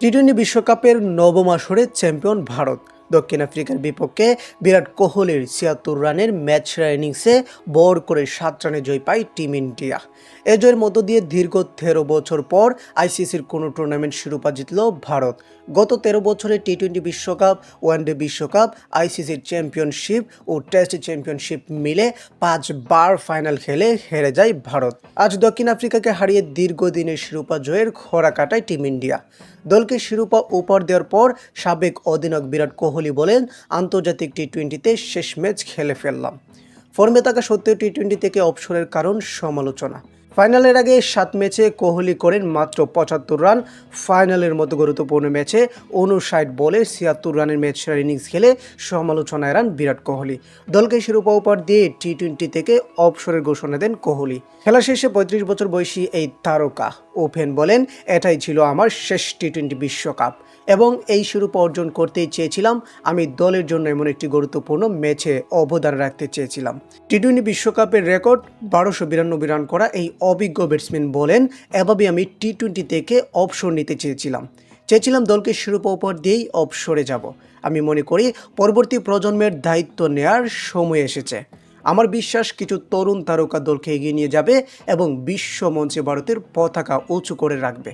T twenty বিশ্বকাপের নবম আসরে চ্যাম্পিয়ন ভারত। দক্ষিণ আফ্রিকার বিপক্ষে বিরাট কোহলির ছিয়াত্তর রানের ম্যাচ সেরা ইনিংসে বড় করে সাত রানে জয় পায় টিম ইন্ডিয়া। এ জয়ের মধ্য দিয়ে দীর্ঘ তেরো বছর পর আইসিসির কোনো টুর্নামেন্ট শিরোপা জিতল ভারত। গত তেরো বছরে টি টোয়েন্টি বিশ্বকাপ, ওয়ানডে বিশ্বকাপ, আইসিসির চ্যাম্পিয়নশিপ ও টেস্ট চ্যাম্পিয়নশিপ মিলে পাঁচবার ফাইনাল খেলে হেরে যায় ভারত। আজ দক্ষিণ আফ্রিকাকে হারিয়ে দীর্ঘদিনের শিরোপা জয়ের খরা কাটায় টিম ইন্ডিয়া। দলকে শিরোপা উপহার দেওয়ার পর সাবেক অধিনায়ক বিরাট কোহলি বলেন, আন্তর্জাতিক টি টোয়েন্টিতে শেষ ম্যাচ খেলে ফেললাম। ফর্মে থাকা সত্ত্বেও টি টোয়েন্টি থেকে অবসরের কারণ সমালোচনা। ফাইনালের আগে সাত ম্যাচে কোহলি করেন মাত্র পঁচাত্তর রান। ফাইনালের মতো গুরুত্বপূর্ণ ম্যাচে উনষাট বলে ছিয়াত্তর রানের ম্যাচ সেরা ইনিংস খেলে সমালোচনায় এড়ান বিরাট কোহলি। দলকে শিরোপা উপহার দিয়ে টি টোয়েন্টি থেকে অবসরের ঘোষণা দেন কোহলি। খেলা শেষে পঁয়ত্রিশ বছর বয়সী এই তারকা ওপেন বলেন, এটাই ছিল আমার শেষ টি টোয়েন্টি বিশ্বকাপ। এবং এই শিরোপা অর্জন করতেই চেয়েছিলাম। আমি দলের জন্য এমন একটি গুরুত্বপূর্ণ ম্যাচে অবদান রাখতে চেয়েছিলাম। টি টোয়েন্টি বিশ্বকাপের রেকর্ড বারোশো বিরানব্বই রান করা এই অভিজ্ঞ ব্যাটসম্যান বলেন, এভাবে আমি টি টোয়েন্টি থেকে অবসর নিতে চেয়েছিলাম। চেয়েছিলাম দলকে শিরোপা উপহার দিয়েই অবসরে যাব। আমি মনে করি পরবর্তী প্রজন্মের দায়িত্ব নেয়ার সময় এসেছে। আমার বিশ্বাস কিছু তরুণ তারকা দলকে এগিয়ে নিয়ে যাবে এবং বিশ্ব মঞ্চে ভারতের পতাকা উঁচু করে রাখবে।